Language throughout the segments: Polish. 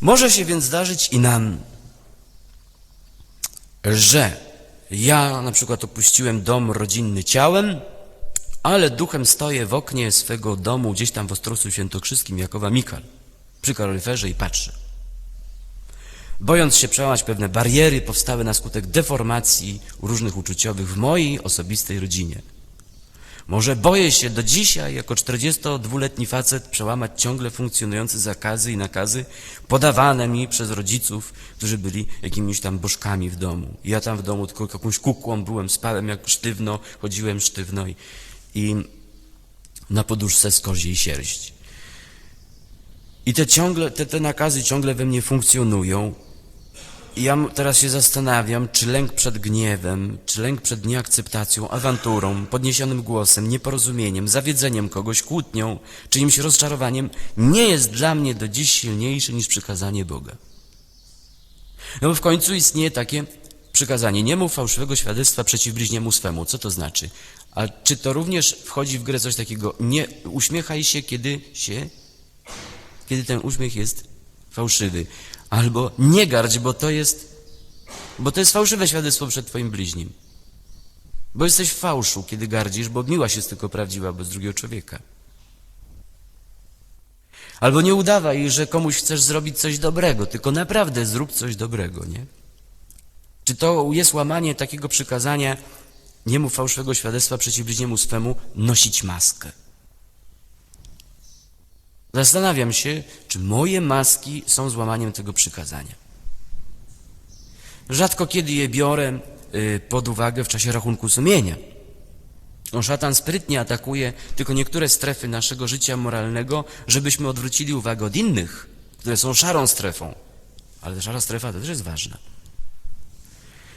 Może się więc zdarzyć i nam, że ja na przykład opuściłem dom rodzinny ciałem, ale duchem stoję w oknie swego domu gdzieś tam w Ostrowcu Świętokrzyskim Jakowa Mikal przy kaloryferze i patrzę. Bojąc się przełamać pewne bariery powstałe na skutek deformacji różnych uczuciowych w mojej osobistej rodzinie. Może boję się do dzisiaj, jako 42-letni facet, przełamać ciągle funkcjonujące zakazy i nakazy podawane mi przez rodziców, którzy byli jakimiś tam bożkami w domu. Ja tam w domu tylko jakąś kukłą byłem, spałem jak sztywno, chodziłem sztywno i, i na poduszce z koziej sierści. I te, ciągle, te, te nakazy ciągle we mnie funkcjonują. I ja teraz się zastanawiam, czy lęk przed gniewem, czy lęk przed nieakceptacją, awanturą, podniesionym głosem, nieporozumieniem, zawiedzeniem kogoś, kłótnią, czyimś rozczarowaniem nie jest dla mnie do dziś silniejszy niż przykazanie Boga. No bo w końcu istnieje takie przykazanie, nie mów fałszywego świadectwa przeciw bliźniemu swemu. Co to znaczy? A czy to również wchodzi w grę coś takiego, nie uśmiechaj się, kiedy się kiedy ten uśmiech jest fałszywy. Albo nie gardź, bo to jest, bo to jest fałszywe świadectwo przed twoim bliźnim. Bo jesteś w fałszu, kiedy gardzisz, bo miłość jest tylko prawdziwa bez drugiego człowieka. Albo nie udawaj, że komuś chcesz zrobić coś dobrego, tylko naprawdę zrób coś dobrego, nie? Czy to jest łamanie takiego przykazania, nie mów fałszywego świadectwa przeciw bliźniemu swemu, nosić maskę? Zastanawiam się, czy moje maski są złamaniem tego przykazania. Rzadko kiedy je biorę y, pod uwagę w czasie rachunku sumienia. On szatan sprytnie atakuje tylko niektóre strefy naszego życia moralnego, żebyśmy odwrócili uwagę od innych, które są szarą strefą. Ale szara strefa to też jest ważna.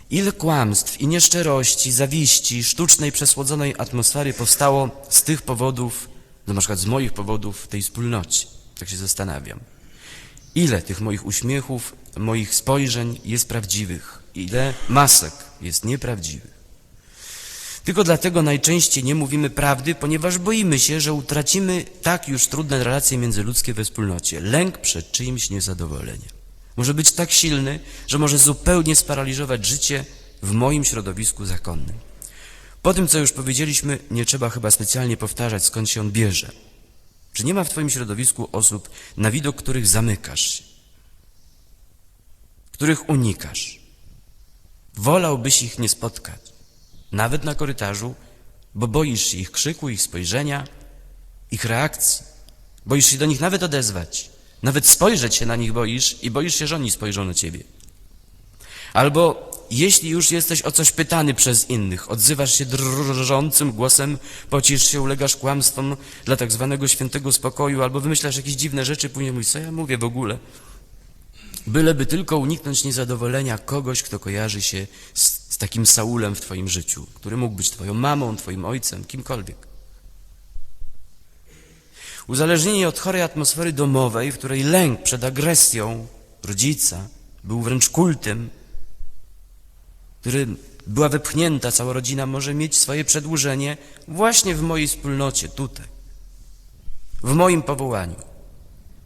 Ile kłamstw i nieszczerości, zawiści, sztucznej, przesłodzonej atmosfery powstało z tych powodów, no na przykład z moich powodów w tej wspólnocie. Tak się zastanawiam. Ile tych moich uśmiechów, moich spojrzeń jest prawdziwych? Ile masek jest nieprawdziwych? Tylko dlatego najczęściej nie mówimy prawdy, ponieważ boimy się, że utracimy tak już trudne relacje międzyludzkie we wspólnocie. Lęk przed czyimś niezadowoleniem. Może być tak silny, że może zupełnie sparaliżować życie w moim środowisku zakonnym. Po tym, co już powiedzieliśmy, nie trzeba chyba specjalnie powtarzać, skąd się on bierze. Czy nie ma w Twoim środowisku osób, na widok których zamykasz się, których unikasz? Wolałbyś ich nie spotkać, nawet na korytarzu, bo boisz się ich krzyku, ich spojrzenia, ich reakcji. Boisz się do nich nawet odezwać, nawet spojrzeć się na nich boisz i boisz się, że oni spojrzą na Ciebie. Albo jeśli już jesteś o coś pytany przez innych, odzywasz się drżącym głosem, pocisz się, ulegasz kłamstwom dla tak zwanego świętego spokoju, albo wymyślasz jakieś dziwne rzeczy, później mówisz, co ja mówię w ogóle? Byleby tylko uniknąć niezadowolenia kogoś, kto kojarzy się z, z takim Saulem w twoim życiu, który mógł być twoją mamą, twoim ojcem, kimkolwiek. Uzależnienie od chorej atmosfery domowej, w której lęk przed agresją rodzica był wręcz kultem, który była wepchnięta cała rodzina, może mieć swoje przedłużenie właśnie w mojej wspólnocie, tutaj, w moim powołaniu.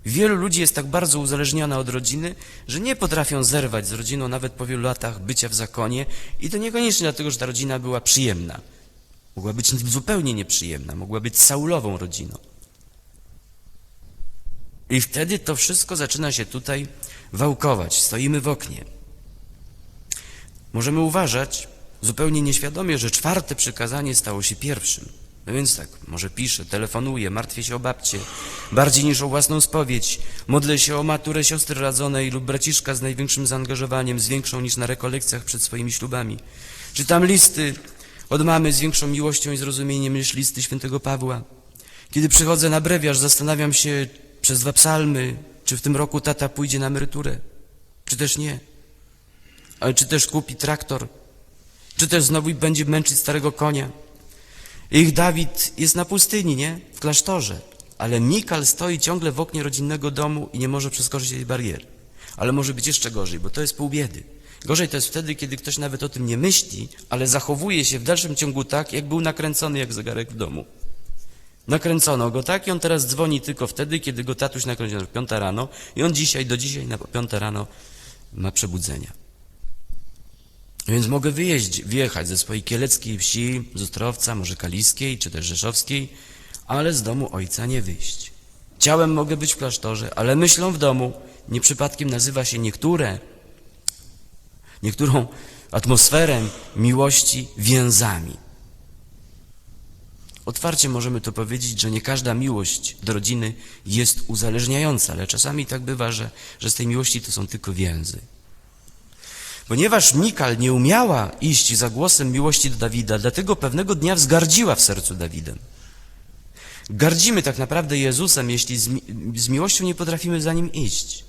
Wielu ludzi jest tak bardzo uzależniona od rodziny, że nie potrafią zerwać z rodziną nawet po wielu latach bycia w zakonie i to niekoniecznie dlatego, że ta rodzina była przyjemna. Mogła być zupełnie nieprzyjemna, mogła być saulową rodziną. I wtedy to wszystko zaczyna się tutaj wałkować. Stoimy w oknie. Możemy uważać zupełnie nieświadomie, że czwarte przykazanie stało się pierwszym. No więc tak, może piszę, telefonuję, martwię się o babcię, bardziej niż o własną spowiedź, modlę się o maturę siostry radzonej lub braciszka z największym zaangażowaniem, z większą niż na rekolekcjach przed swoimi ślubami. Czytam listy od mamy z większą miłością i zrozumieniem niż listy świętego Pawła. Kiedy przychodzę na brewiarz, zastanawiam się przez dwa psalmy, czy w tym roku tata pójdzie na emeryturę, czy też nie. Ale czy też kupi traktor, czy też znowu będzie męczyć starego konia. Ich Dawid jest na pustyni, nie? W klasztorze. Ale Mikal stoi ciągle w oknie rodzinnego domu i nie może przeskoczyć tej bariery. Ale może być jeszcze gorzej, bo to jest pół biedy. Gorzej to jest wtedy, kiedy ktoś nawet o tym nie myśli, ale zachowuje się w dalszym ciągu tak, jak był nakręcony jak zegarek w domu. Nakręcono go tak i on teraz dzwoni tylko wtedy, kiedy go tatuś nakręcono piąta rano i on dzisiaj, do dzisiaj na piąta rano ma przebudzenia. Więc mogę wyjechać ze swojej kieleckiej wsi, z Ostrowca, może Kaliskiej, czy też Rzeszowskiej, ale z domu ojca nie wyjść. Ciałem mogę być w klasztorze, ale myślą w domu. Nie przypadkiem nazywa się niektóre, niektórą atmosferę miłości więzami. Otwarcie możemy to powiedzieć, że nie każda miłość do rodziny jest uzależniająca, ale czasami tak bywa, że, że z tej miłości to są tylko więzy. Ponieważ Mikal nie umiała iść za głosem miłości do Dawida, dlatego pewnego dnia wzgardziła w sercu Dawidem. Gardzimy tak naprawdę Jezusem, jeśli z, mi z miłością nie potrafimy za Nim iść.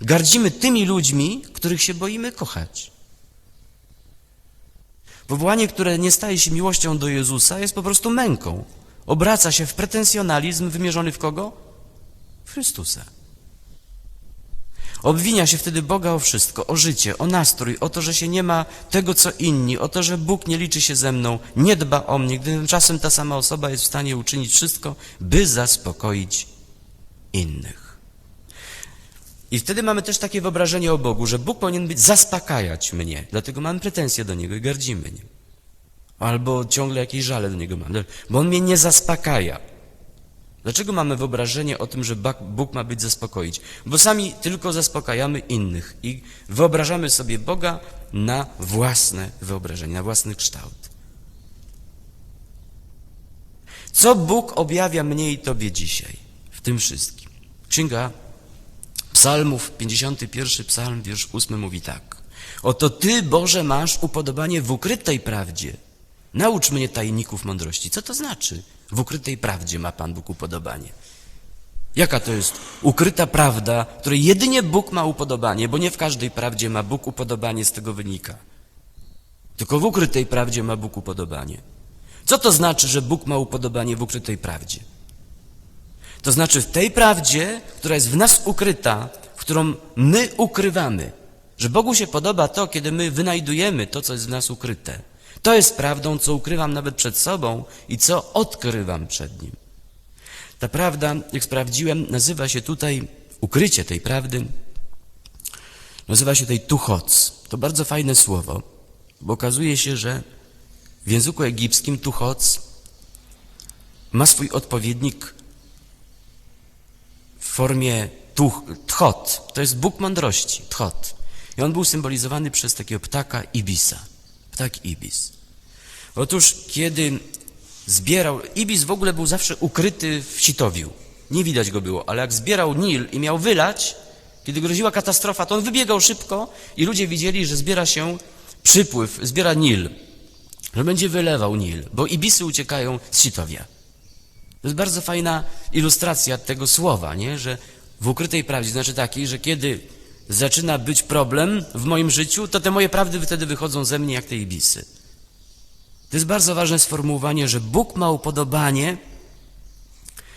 Gardzimy tymi ludźmi, których się boimy kochać. Powołanie, które nie staje się miłością do Jezusa, jest po prostu męką. Obraca się w pretensjonalizm wymierzony w kogo? W Chrystusa. Obwinia się wtedy Boga o wszystko, o życie, o nastrój, o to, że się nie ma tego, co inni, o to, że Bóg nie liczy się ze mną, nie dba o mnie, gdy tymczasem ta sama osoba jest w stanie uczynić wszystko, by zaspokoić innych. I wtedy mamy też takie wyobrażenie o Bogu, że Bóg powinien być zaspokajać mnie, dlatego mamy pretensje do Niego i gardzimy Nim. Albo ciągle jakieś żale do Niego mamy, bo On mnie nie zaspokaja. Dlaczego mamy wyobrażenie o tym, że Bóg ma być zaspokoić? Bo sami tylko zaspokajamy innych i wyobrażamy sobie Boga na własne wyobrażenie, na własny kształt. Co Bóg objawia mnie i Tobie dzisiaj w tym wszystkim? Księga Psalmów, 51 psalm, wiersz 8 mówi tak. Oto Ty, Boże, masz upodobanie w ukrytej prawdzie. Naucz mnie tajników mądrości. Co to znaczy? W ukrytej prawdzie ma Pan Bóg upodobanie. Jaka to jest ukryta prawda, której jedynie Bóg ma upodobanie, bo nie w każdej prawdzie ma Bóg upodobanie, z tego wynika. Tylko w ukrytej prawdzie ma Bóg upodobanie. Co to znaczy, że Bóg ma upodobanie w ukrytej prawdzie? To znaczy w tej prawdzie, która jest w nas ukryta, w którą my ukrywamy. Że Bogu się podoba to, kiedy my wynajdujemy to, co jest w nas ukryte. To jest prawdą, co ukrywam nawet przed sobą i co odkrywam przed Nim. Ta prawda, jak sprawdziłem, nazywa się tutaj, ukrycie tej prawdy, nazywa się tutaj tuchoc. To bardzo fajne słowo, bo okazuje się, że w języku egipskim tuchoc ma swój odpowiednik w formie tuch, tchot. To jest Bóg mądrości, tchot. I on był symbolizowany przez takiego ptaka ibisa. Ptak ibis. Otóż, kiedy zbierał, ibis w ogóle był zawsze ukryty w sitowiu. Nie widać go było, ale jak zbierał Nil i miał wylać, kiedy groziła katastrofa, to on wybiegał szybko i ludzie widzieli, że zbiera się przypływ, zbiera Nil, że będzie wylewał Nil, bo ibisy uciekają z sitowia. To jest bardzo fajna ilustracja tego słowa, nie? że w ukrytej prawdzie, znaczy takiej, że kiedy zaczyna być problem w moim życiu, to te moje prawdy wtedy wychodzą ze mnie jak te ibisy. To jest bardzo ważne sformułowanie, że Bóg ma upodobanie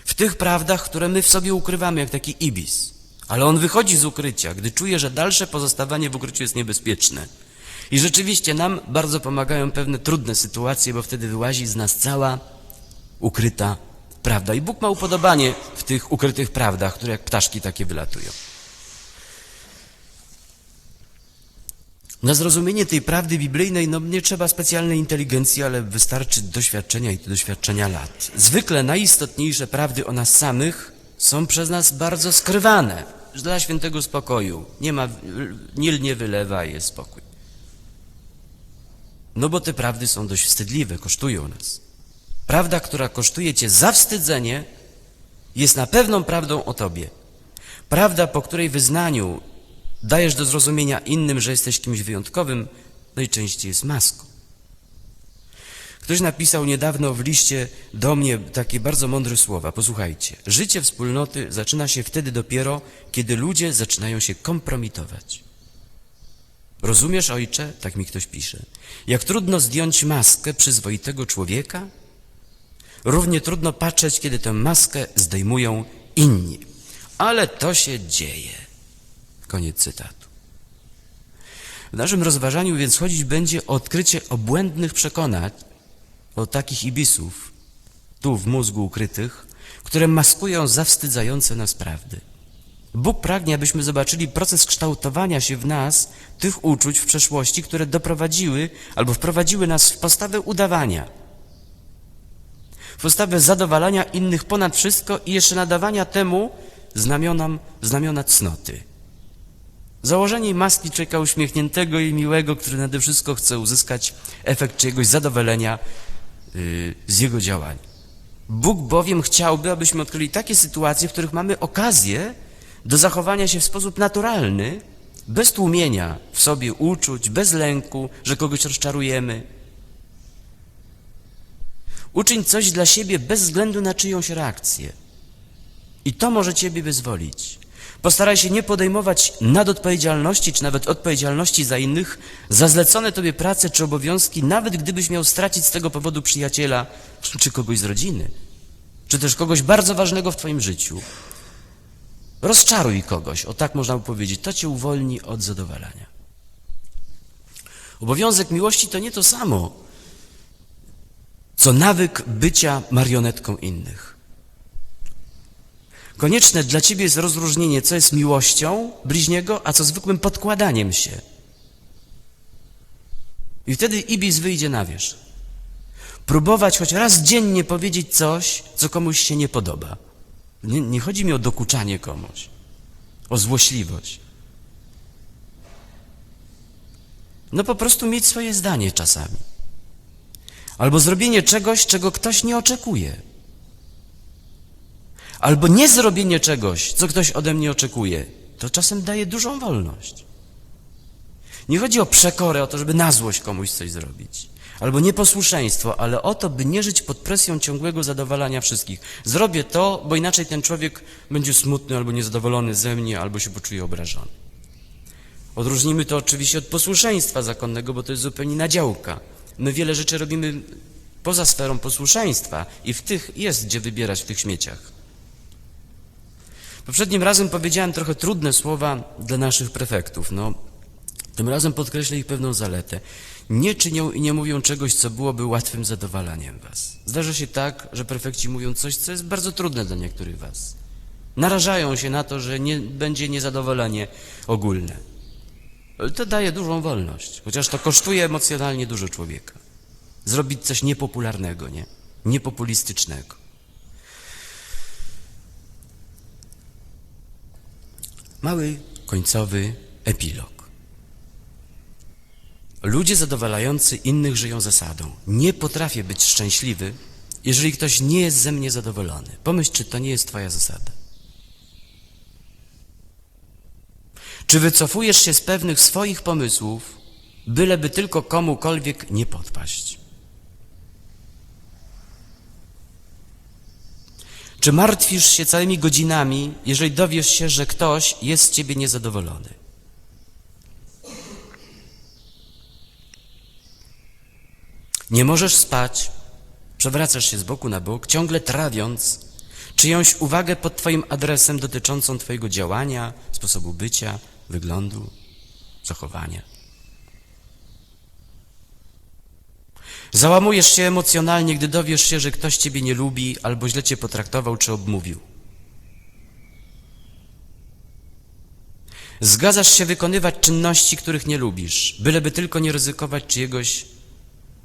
w tych prawdach, które my w sobie ukrywamy, jak taki ibis. Ale on wychodzi z ukrycia, gdy czuje, że dalsze pozostawanie w ukryciu jest niebezpieczne. I rzeczywiście nam bardzo pomagają pewne trudne sytuacje, bo wtedy wyłazi z nas cała ukryta prawda. I Bóg ma upodobanie w tych ukrytych prawdach, które jak ptaszki takie wylatują. Na zrozumienie tej prawdy biblijnej no, nie trzeba specjalnej inteligencji, ale wystarczy doświadczenia i doświadczenia lat. Zwykle najistotniejsze prawdy o nas samych są przez nas bardzo skrywane. Dla świętego spokoju. Nie ma, Nil nie wylewa jest spokój. No bo te prawdy są dość wstydliwe, kosztują nas. Prawda, która kosztuje cię zawstydzenie, jest na pewną prawdą o tobie. Prawda, po której wyznaniu dajesz do zrozumienia innym, że jesteś kimś wyjątkowym, najczęściej jest maską. Ktoś napisał niedawno w liście do mnie takie bardzo mądre słowa. Posłuchajcie. Życie wspólnoty zaczyna się wtedy dopiero, kiedy ludzie zaczynają się kompromitować. Rozumiesz, ojcze? Tak mi ktoś pisze. Jak trudno zdjąć maskę przyzwoitego człowieka? Równie trudno patrzeć, kiedy tę maskę zdejmują inni. Ale to się dzieje. Koniec cytatu. W naszym rozważaniu więc chodzić będzie o odkrycie obłędnych przekonań o takich ibisów, tu w mózgu ukrytych, które maskują zawstydzające nas prawdy. Bóg pragnie, abyśmy zobaczyli proces kształtowania się w nas tych uczuć w przeszłości, które doprowadziły albo wprowadziły nas w postawę udawania, w postawę zadowalania innych ponad wszystko i jeszcze nadawania temu znamionom, znamiona cnoty. Założenie maski człowieka uśmiechniętego i miłego, który nade wszystko chce uzyskać efekt czyjegoś zadowolenia yy, z jego działań. Bóg bowiem chciałby, abyśmy odkryli takie sytuacje, w których mamy okazję do zachowania się w sposób naturalny, bez tłumienia w sobie uczuć, bez lęku, że kogoś rozczarujemy. Uczyń coś dla siebie bez względu na czyjąś reakcję. I to może Ciebie wyzwolić. Postaraj się nie podejmować nadodpowiedzialności, czy nawet odpowiedzialności za innych, za zlecone Tobie prace czy obowiązki, nawet gdybyś miał stracić z tego powodu przyjaciela, czy kogoś z rodziny, czy też kogoś bardzo ważnego w Twoim życiu. Rozczaruj kogoś, o tak można by powiedzieć, to Cię uwolni od zadowalania. Obowiązek miłości to nie to samo, co nawyk bycia marionetką innych. Konieczne dla ciebie jest rozróżnienie, co jest miłością bliźniego, a co zwykłym podkładaniem się. I wtedy Ibis wyjdzie na wierzch. Próbować choć raz dziennie powiedzieć coś, co komuś się nie podoba. Nie, nie chodzi mi o dokuczanie komuś, o złośliwość. No po prostu mieć swoje zdanie czasami. Albo zrobienie czegoś, czego ktoś nie oczekuje. Albo nie zrobienie czegoś, co ktoś ode mnie oczekuje. To czasem daje dużą wolność. Nie chodzi o przekorę, o to, żeby na złość komuś coś zrobić. Albo nieposłuszeństwo, ale o to, by nie żyć pod presją ciągłego zadowalania wszystkich. Zrobię to, bo inaczej ten człowiek będzie smutny albo niezadowolony ze mnie, albo się poczuje obrażony. Odróżnimy to oczywiście od posłuszeństwa zakonnego, bo to jest zupełnie nadziałka. My wiele rzeczy robimy poza sferą posłuszeństwa i w tych jest gdzie wybierać w tych śmieciach. Poprzednim razem powiedziałem trochę trudne słowa dla naszych prefektów. No, tym razem podkreślę ich pewną zaletę. Nie czynią i nie mówią czegoś, co byłoby łatwym zadowalaniem was. Zdarza się tak, że prefekci mówią coś, co jest bardzo trudne dla niektórych was. Narażają się na to, że nie, będzie niezadowolenie ogólne. To daje dużą wolność, chociaż to kosztuje emocjonalnie dużo człowieka. Zrobić coś niepopularnego, nie? Niepopulistycznego. Mały, końcowy epilog. Ludzie zadowalający innych żyją zasadą. Nie potrafię być szczęśliwy, jeżeli ktoś nie jest ze mnie zadowolony. Pomyśl, czy to nie jest Twoja zasada. Czy wycofujesz się z pewnych swoich pomysłów, byleby tylko komukolwiek nie podpaść? Czy martwisz się całymi godzinami, jeżeli dowiesz się, że ktoś jest z ciebie niezadowolony? Nie możesz spać, przewracasz się z boku na bok, ciągle trawiąc czyjąś uwagę pod Twoim adresem dotyczącą Twojego działania, sposobu bycia, wyglądu, zachowania. Załamujesz się emocjonalnie, gdy dowiesz się, że ktoś Ciebie nie lubi albo źle Cię potraktował czy obmówił. Zgadzasz się wykonywać czynności, których nie lubisz, byleby tylko nie ryzykować czyjegoś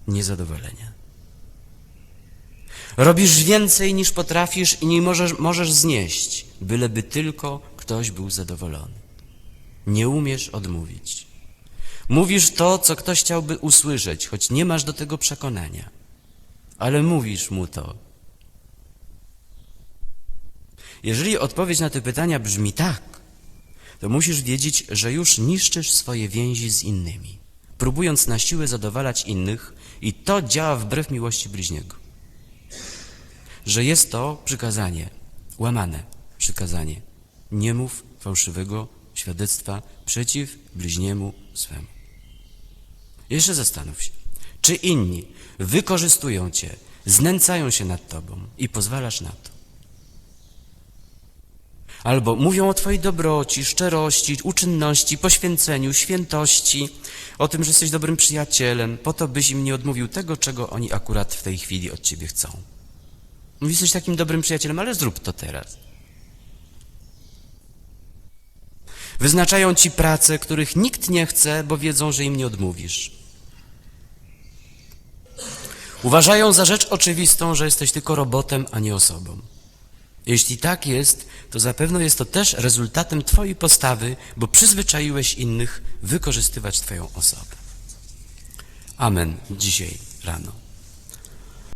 niezadowolenia. Robisz więcej niż potrafisz i nie możesz, możesz znieść, byleby tylko ktoś był zadowolony. Nie umiesz odmówić. Mówisz to, co ktoś chciałby usłyszeć, choć nie masz do tego przekonania, ale mówisz mu to. Jeżeli odpowiedź na te pytania brzmi tak, to musisz wiedzieć, że już niszczysz swoje więzi z innymi, próbując na siłę zadowalać innych i to działa wbrew miłości bliźniego. Że jest to przykazanie, łamane przykazanie. Nie mów fałszywego świadectwa przeciw bliźniemu swemu. Jeszcze zastanów się, czy inni wykorzystują cię, znęcają się nad tobą i pozwalasz na to. Albo mówią o twojej dobroci, szczerości, uczynności, poświęceniu, świętości, o tym, że jesteś dobrym przyjacielem, po to byś im nie odmówił tego, czego oni akurat w tej chwili od ciebie chcą. Mówi, jesteś takim dobrym przyjacielem, ale zrób to teraz. Wyznaczają ci prace, których nikt nie chce, bo wiedzą, że im nie odmówisz. Uważają za rzecz oczywistą, że jesteś tylko robotem, a nie osobą. Jeśli tak jest, to zapewne jest to też rezultatem Twojej postawy, bo przyzwyczaiłeś innych wykorzystywać Twoją osobę. Amen. Dzisiaj rano.